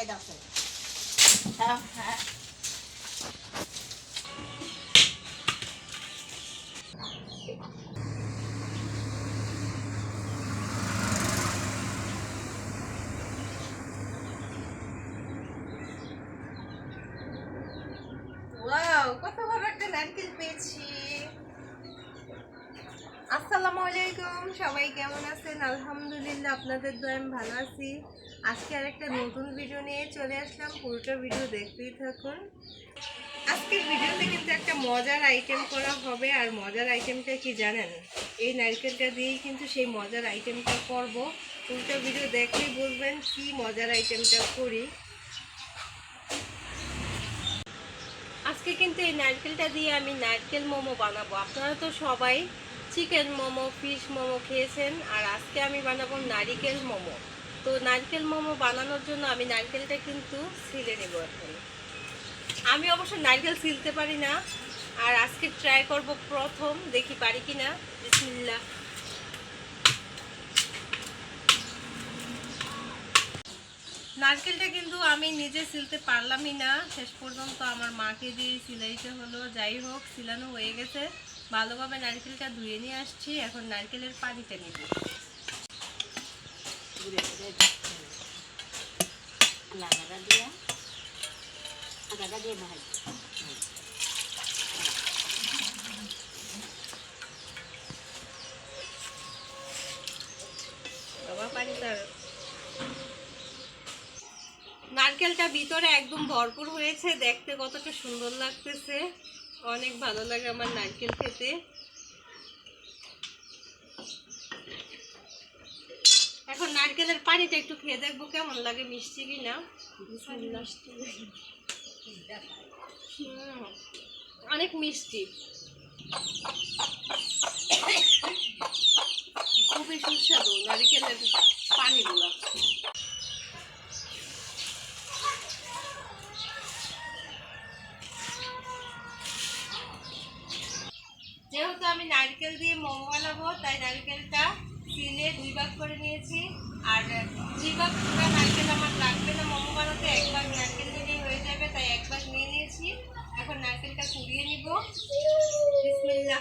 এই দাও বড় একটা নারকেল পেয়েছি। আসসালামু আলাইকুম সবাই কেমন আছেন? আলহামদুলিল্লাহ, আপনাদের দোয়া আমি ভালো আছি। আজকে আর একটা নতুন ভিডিও নিয়ে চলে আসলাম। পুরোটা ভিডিও দেখতেই থাকুন। আজকের ভিডিওতে কিন্তু একটা মজার আইটেম করা হবে। আর মজার আইটেমটা কি জানেন? এই নারকেলটা দিয়েই কিন্তু সেই মজার আইটেমটা করব। পুরোটা ভিডিও দেখলেই বুঝবেন কি মজার আইটেমটা করি। আজকে কিন্তু এই নারকেলটা দিয়ে আমি নারকেল মোমো বানাবো। আপনারা তো সবাই চিকেন মোমো, ফিশ মোমো খেয়েছেন, আর আজকে আমি বানাবো নারিকেল মোমো। তো নারকেল মোমো বানানোর জন্য আমি নারকেলটা কিন্তু ছিলে নেব এখন। আমি অবশ্য নারকেল ছিলতে পারি না, আর আজকে ট্রাই করব প্রথম, দেখি পারি কি না বিসমিল্লাহ। নারকেলটা কিন্তু আমি নিজে সিলতে পারলামই না, শেষ পর্যন্ত আমার মাকে দিয়ে সিলাইতে হলো, যাই হোক, সিলানো হয়ে গেছে। ভালোভাবে নারকেলটা ধুয়ে নিয়ে আসছি। এখন নারকেলের পানিটা নিব। দিয়ে ভাজ নারকেলটা ভিতরে একদম ভরপুর হয়েছে। দেখতে কতটা সুন্দর লাগতেছে। অনেক ভালো লাগে আমার নারকেল খেতে। এখন নারকেলের পানিটা একটু খেয়ে দেখব কেমন লাগে, মিষ্টি কি না অনেক মিষ্টি। খুবই সুস্বাদু নারিকেলের পানিগুলো। যেহেতু আমি নারকেল দিয়ে মোমো বানাবো, তাই নারকেলটা তিনে দুই ভাগ করে নিয়েছি। আর দুই ভাগ পুরো নারকেল আমার লাগবে না মোমো বানাতে, এক ভাগ নারকেল দিলেই হয়ে যাবে, তাই এক ভাগ নিয়ে নিয়েছি। এখন নারকেলটা কুড়িয়ে নিব। বিসমিল্লাহ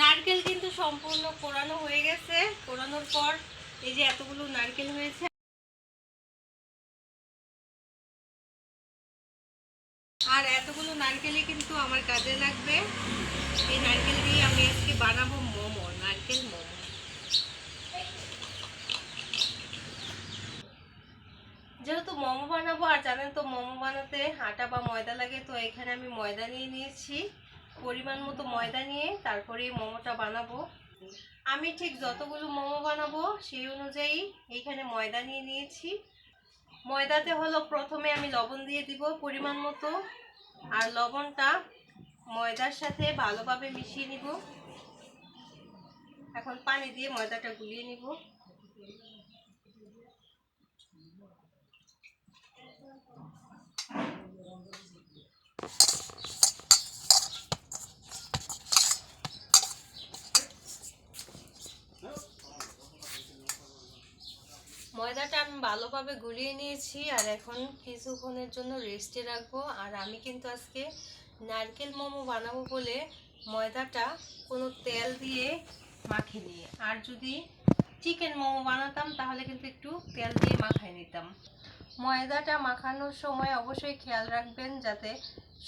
নারকেল কিন্তু সম্পূর্ণ কোরানো হয়ে গেছে। কোরানোর পর এই যে এতগুলো নারকেল হয়েছে। আর এতগুলো নারকেলই কিন্তু আমার কাজে লাগবে। এই নারকেল দিয়ে আমি আজকে বানাবো মোমো, নারকেল মোমো। যেহেতু মোমো বানাবো, আর জানেন তো মোমো বানাতে আটা বা ময়দা লাগে, তো এখানে আমি ময়দা নিয়ে নিয়েছি। পরিমাণ মতো ময়দা নিয়ে তারপরে মোমোটা বানাবো। আমি ঠিক যতগুলো মোমো বানাবো সেই অনুযায়ী এইখানে ময়দা নিয়ে নিয়েছি। ময়দাতে হলো প্রথমে আমি লবণ দিয়ে দিব পরিমাণ মতো। আর লবণটা ময়দার সাথে ভালোভাবে মিশিয়ে নিব। এখন পানি দিয়ে ময়দাটা গুলিয়ে নিব। ময়দাটা আমি ভালোভাবে গুলিয়ে নিয়েছি আর এখন কিছুক্ষণের জন্য রেস্টে রাখব। আর আমি কিন্তু আজকে নারকেল মোমো বানাবো বলে ময়দাটা কোনো তেল দিয়ে মাখিনি। আর যদি চিকেন মোমো বানাতাম, তাহলে কিন্তু একটু তেল দিয়ে মাখায় নিতাম। ময়দাটা মাখানোর সময় অবশ্যই খেয়াল রাখবেন যাতে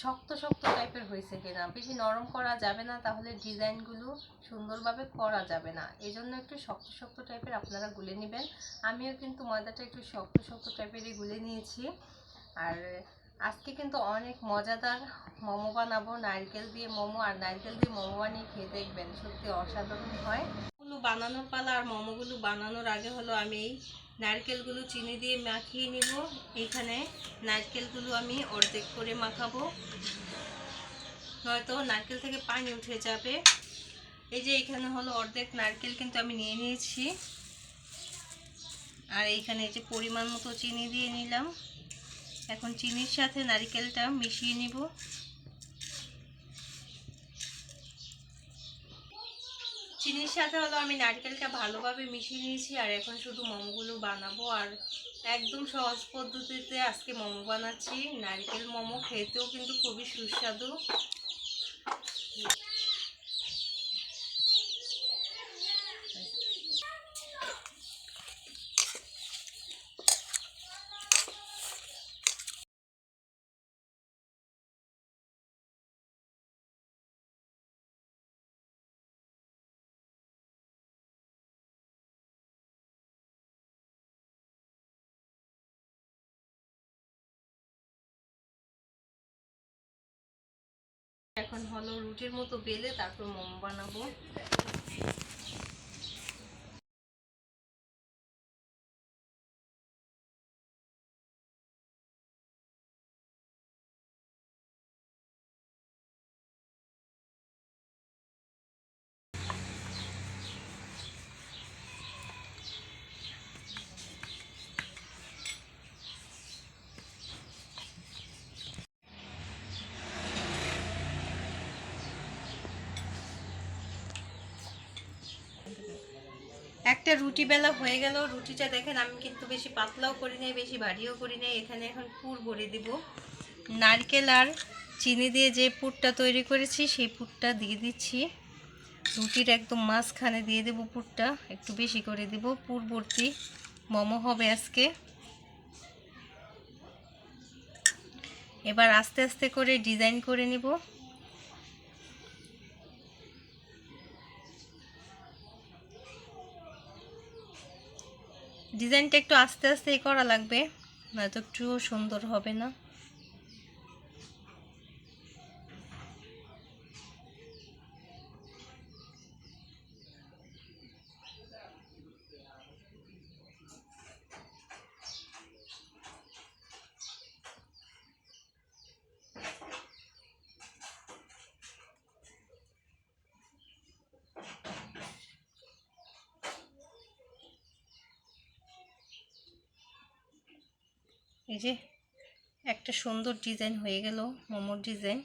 শক্ত শক্ত টাইপের হয়েছে কিনা বেশি নরম করা যাবে না, তাহলে ডিজাইনগুলো সুন্দরভাবে করা যাবে না। এজন্য একটু শক্ত শক্ত টাইপের আপনারা গুলে নেবেন। আমিও কিন্তু ময়দাটা একটু শক্ত শক্ত টাইপেরই গুলে নিয়েছি। আর আজকে কিন্তু অনেক মজাদার মোমো বানাবো। নারকেল দিয়ে মোমো, আর নারকেল দিয়ে মোমো বানিয়ে খেয়ে দেখবেন। সত্যি অসাধারণ হয়। বানানোর পালা আর মোমোগুলো বানানোর আগে হলো আমি এই নারকেলগুলো চিনি দিয়ে মাখিয়ে নিব। এখানে নারকেলগুলো আমি অর্ধেক করে মাখাবো। নয়তো নারকেল থেকে পানি উঠে যাবে। এই যে এখানে হলো অর্ধেক নারকেল কিন্তু আমি নিয়ে নিয়েছি। আর এইখানে এই যে পরিমাণ মতো চিনি দিয়ে নিলাম। এখন চিনির সাথে নারকেলটা মিশিয়ে নিব। চিনির সাথে হলো আমি নারকেলটা ভালোভাবে মিশিয়ে নিয়েছি, আর এখন শুধু মোমোগুলো বানাবো। আর একদম সহজ পদ্ধতিতে আজকে মোমো বানাচ্ছি। নারকেল মোমো খেতেও কিন্তু খুবই সুস্বাদু। এখন হলো রুটির মতো বেলে তারপর মোম বানাবো। একটা রুটি বেলা হয়ে গেল। রুটিটা দেখেন, আমি কিন্তু বেশি পাতলাও করি নাই, বেশি ভারীও করি নাই। এখানে এখন পুর ভরে দিব। নারকেল আর চিনি দিয়ে যে পুরটা তৈরি করেছি, সেই পুরটা দিয়ে দিচ্ছি। রুটির একদম মাঝখানে দিয়ে দেব পুরটা, একটু বেশি করে দিব। পুর ভর্তি মোমো হবে আজকে। এবার আস্তে আস্তে করে ডিজাইন করে নিব। ডিজাইনটা একটু আস্তে আস্তেই করা লাগবে নয়তো একটু সুন্দর হবে না। এই যে একটা সুন্দর ডিজাইন হয়ে গেল মোমোর ডিজাইন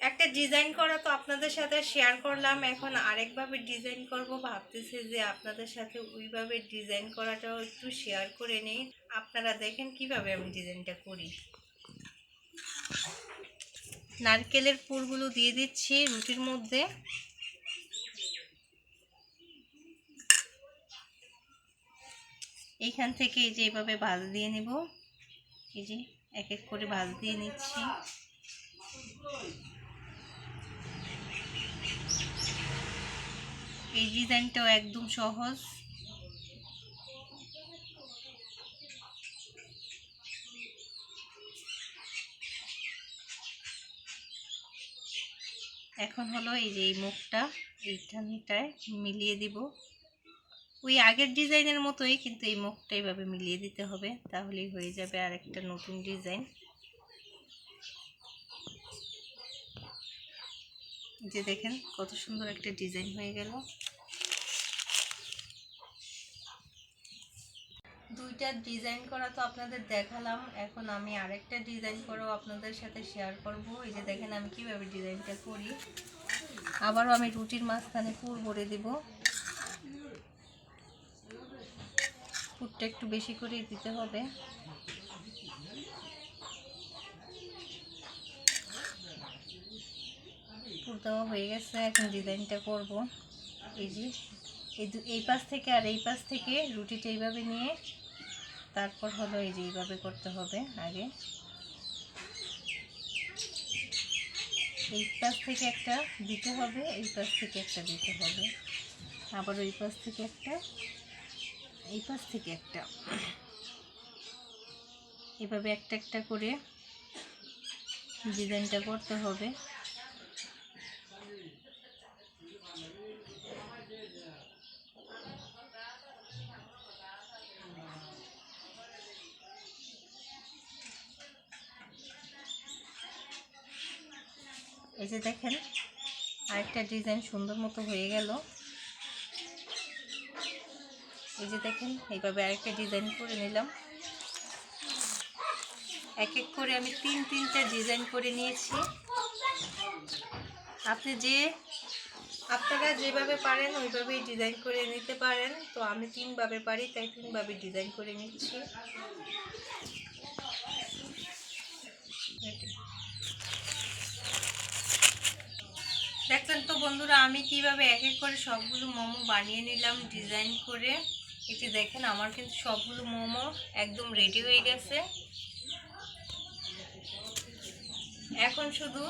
একটা ডিজাইন করা তো আপনাদের সাথে শেয়ার করলাম। এখন আরেকভাবে ডিজাইন করব। ভাবতেছি যে আপনাদের সাথে ওইভাবে ডিজাইন করাটাও একটু শেয়ার করে নিই। আপনারা দেখেন কীভাবে আমি ডিজাইনটা করি। নারকেলের পুরগুলো দিয়ে দিচ্ছি রুটির মধ্যে। এইখান থেকে এই যে এইভাবে ভাজ দিয়ে নিব। এই যে এক এক করে ভাজ দিয়ে নিচ্ছি। এই ডিজাইনটাও একদম সহজ। এখন হলো এই যে এই মুখটা এইখানটায় মিলিয়ে দিব। ওই আগের ডিজাইনের মতোই কিন্তু এই মুখটা এইভাবে মিলিয়ে দিতে হবে, তাহলেই হয়ে যাবে আর একটা নতুন ডিজাইন। যে দেখেন কত সুন্দর একটা ডিজাইন হয়ে গেল। দুইটা ডিজাইন করা তো আপনাদের দেখালাম। এখন আমি আরেকটা ডিজাইন করাও আপনাদের সাথে শেয়ার করব। এই যে দেখেন আমি কীভাবে ডিজাইনটা করি। আবারও আমি রুটির মাঝখানে পুর ভরে দেব। পুরটা একটু বেশি করে দিতে হবে। পুর দেওয়া হয়ে গেছে। এখন ডিজাইনটা করব। এই যে, এই এই পাশ থেকে আর এই পাশ থেকে রুটিটা এইভাবে নিয়ে তারপর হলো এই যে এইভাবে করতে হবে আগে। এই পাশ থেকে একটা দিতে হবে, এই পাশ থেকে একটা দিতে হবে। আবার ওই পাশ থেকে একটা, এই পাশ থেকে একটা। এভাবে একটা একটা করে ডিজাইনটা করতে হবে। এই যে দেখেন, আরেকটা ডিজাইন সুন্দর মতো হয়ে গেল। এই যে দেখেন, এইভাবে আরেকটা ডিজাইন করে নিলাম। এক এক করে আমি তিন তিনটা ডিজাইন করে নিয়েছি। আপনি যে, আপনারা যেভাবে পারেন ওইভাবেই ডিজাইন করে নিতে পারেন। তো আমি তিনভাবে পারি, তাই তিনভাবে ডিজাইন করে নিচ্ছি। দেখলেন তো বন্ধুরা, আমি কীভাবে এক এক করে সবগুলো মোমো বানিয়ে নিলাম ডিজাইন করে। এটি দেখেন, আমার কিন্তু সবগুলো মোমো একদম রেডি হয়ে গেছে। এখন শুধু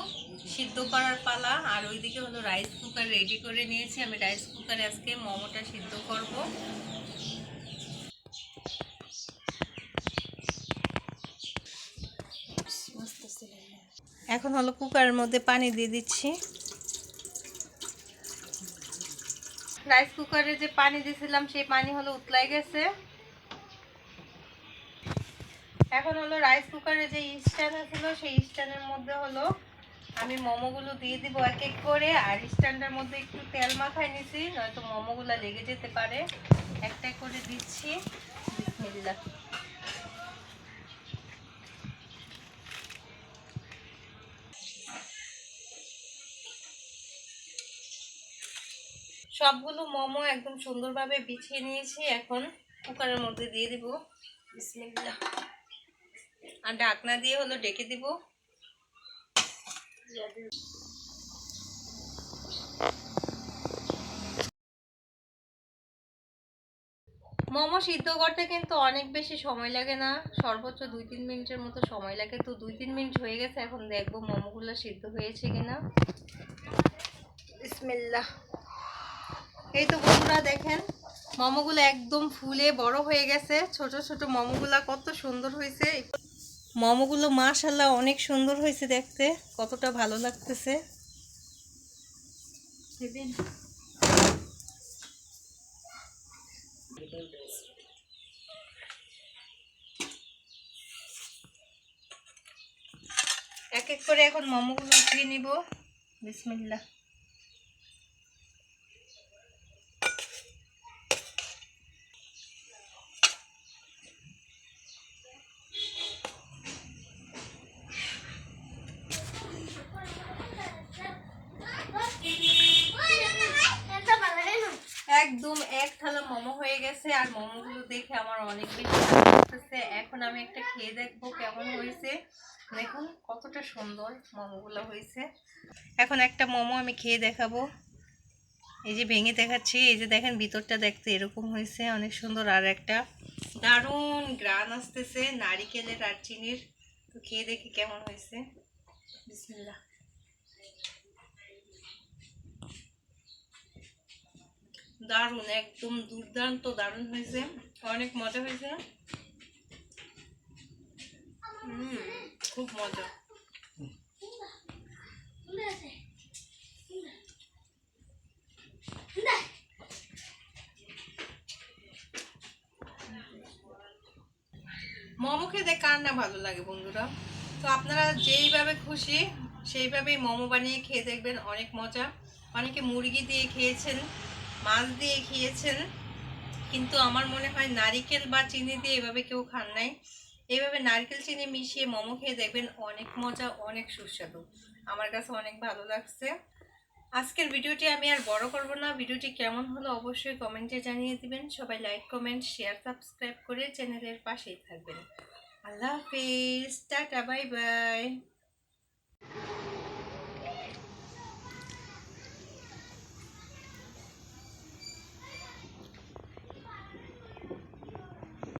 সিদ্ধ করার পালা, আর ওইদিকে হলো রাইস কুকার রেডি করে নিয়েছি। আমি রাইস কুকারে আজকে মোমোটা সিদ্ধ করব। এখন হলো কুকারের মধ্যে পানি দিয়ে দিচ্ছি। রাইস কুকারে যে পানি দিয়েছিলাম সেই পানি হলো উতলাই গেছে। এখন হলো রাইস কুকারে যে স্ট্যান্ড ছিল সেই স্ট্যান্ডের মধ্যে হলো আমি মোমোগুলো দিয়ে দিব এক এক করে। আর স্ট্যান্ডের মধ্যে একটু তেল মাখাই নিছি, নয়তো মোমোগুলো লেগে যেতে পারে। একটা করে দিচ্ছি। বিসমিল্লাহ। সবগুলো মোমো একদম সুন্দরভাবে বিছিয়ে নিয়েছি। এখন কুকারের মধ্যে দিয়ে দিব। আর ঢাকনা দিয়ে হলো ডেকে দিব। মোমো সিদ্ধ করতে কিন্তু অনেক বেশি সময় লাগে না। সর্বোচ্চ দুই তিন মিনিটের মতো সময় লাগে। তো দুই তিন মিনিট হয়ে গেছে। এখন দেখব মোমোগুলো সিদ্ধ হয়েছে কিনা। এই তো বন্ধুরা দেখেন, মোমোগুলো একদম ফুলে বড় হয়ে গেছে। ছোট ছোট মোমোগুলা কত সুন্দর হয়েছে। মোমোগুলো মাশাল্লাহ অনেক সুন্দর হয়েছে দেখতে, কতটা ভালো লাগতেছে। এক এক করে এখন মোমোগুলো উঠিয়ে নিব। বিসমিল্লাহ একদম এক থালা মোমো হয়ে গেছে আর মোমোগুলো দেখে আমার অনেক বেশি লাগতেছে। এখন আমি একটা খেয়ে দেখব কেমন হয়েছে। দেখুন কতটা সুন্দর মোমোগুলো হয়েছে। এখন একটা মোমো আমি খেয়ে দেখাবো। এই যে ভেঙে দেখাচ্ছি, এই যে দেখেন ভিতরটা দেখতে এরকম হয়েছে, অনেক সুন্দর আর একটা দারুণ গ্রান আসতেছে, নারিকেলের আর চিনির। তো খেয়ে দেখি কেমন হয়েছে। বিসমিল্লাহ। দারুণ, একদম দুর্দান্ত, দারুণ হয়েছে। অনেক মজা হয়েছে। খুব মজা। মোমো খেতে কার না ভালো লাগে বন্ধুরা? তো আপনারা যেইভাবে খুশি, সেইভাবেই মোমো বানিয়ে খেয়ে দেখবেন, অনেক মজা। অনেকে মুরগি দিয়ে খেয়েছেন মাছ দিয়ে খেয়েছেন। কিন্তু আমার মনে হয় নারিকেল বা চিনি দিয়ে এভাবে কেউ খান নাই। এইভাবে নারকেল, চিনি মিশিয়ে মোমো খেয়ে দেখবেন অনেক মজা, অনেক সুস্বাদু। আমার কাছে অনেক ভালো লাগছে। আজকের ভিডিওটি আমি আর বড় করব না। ভিডিওটি কেমন হলো অবশ্যই কমেন্টে জানিয়ে দিবেন। সবাই লাইক কমেন্ট শেয়ার সাবস্ক্রাইব করে চ্যানেলের পাশেই থাকবেন। আল্লাহ হাফিজ। Tata bye bye